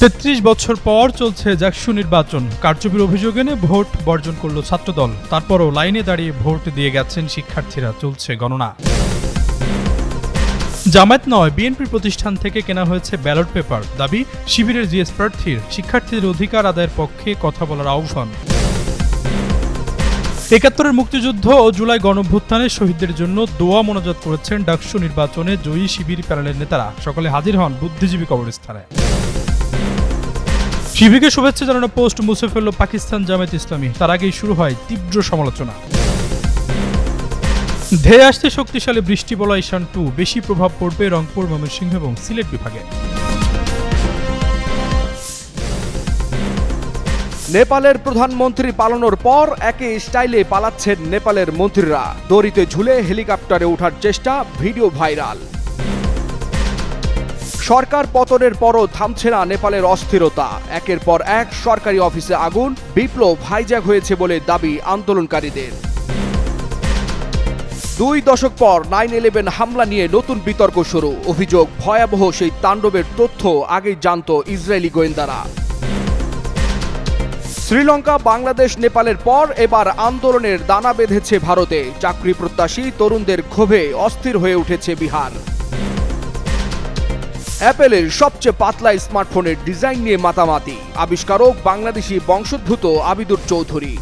তেত্রিশ বছর পর চলছে জাকসু নির্বাচন। কারচুপির অভিযোগ এনে ভোট বর্জন করল ছাত্রদল। তারপরও লাইনে দাঁড়িয়ে ভোট দিয়ে গেছেন শিক্ষার্থীরা, চলছে গণনা। জামায়াত নয়, বিএনপি প্রতিষ্ঠান থেকে কেনা হয়েছে ব্যালট পেপার। দাবি, শিবিরের জিএস প্রার্থীর, শিক্ষার্থীদের অধিকার আদায়ের পক্ষে কথা বলার আহ্বান। একাত্তরের মুক্তিযুদ্ধ ও জুলাই গণভ্যুত্থানের শহীদদের জন্য দোয়া মোনাজাত করেছেন ডাকসু নির্বাচনে জয়ী শিবির প্যানেলের নেতারা। সকালে হাজির হন বুদ্ধিজীবী কবরস্থানে। শিবিরকে শুভেচ্ছা জানানো পোস্ট মুছে ফেলল পাকিস্তান জামায়াত ইসলামী। তার আগেই শুরু হয় তীব্র সমালোচনা। ধেয়ে আসতে শক্তিশালী বৃষ্টি বলা ঈশান টু। বেশি প্রভাব পড়বে রংপুর, ময়মনসিংহ এবং সিলেট বিভাগে। নেপালের প্রধানমন্ত্রী পালানোর পর একই স্টাইলে পালাচ্ছেন নেপালের মন্ত্রীরা। দড়িতে ঝুলে হেলিকপ্টারে ওঠার চেষ্টা, ভিডিও ভাইরাল। সরকার পতনের পরও থামছে না নেপালের অস্থিরতা। একের পর এক সরকারি অফিসে আগুন, বিপ্লব হাইজ্যাক হয়েছে বলে দাবি আন্দোলনকারীদের। দুই দশক পর নাইন ইলেভেন হামলা নিয়ে নতুন বিতর্ক শুরু। অভিযোগ ভয়াবহ সেই তাণ্ডবের তথ্য আগেই জানত ইসরায়েলি গোয়েন্দারা। শ্রীলঙ্কা, বাংলাদেশ, নেপালের পর এবার আন্দোলনের দানা বেঁধেছে ভারতে। চাকরি প্রত্যাশী তরুণদের ক্ষোভে অস্থির হয়ে উঠেছে বিহার। অ্যাপেলের সবচেয়ে পাতলা স্মার্টফোনের ডিজাইন নিয়ে মাতামাতি। আবিষ্কারক বাংলাদেশি বংশোদ্ভূত আবিদুর চৌধুরী।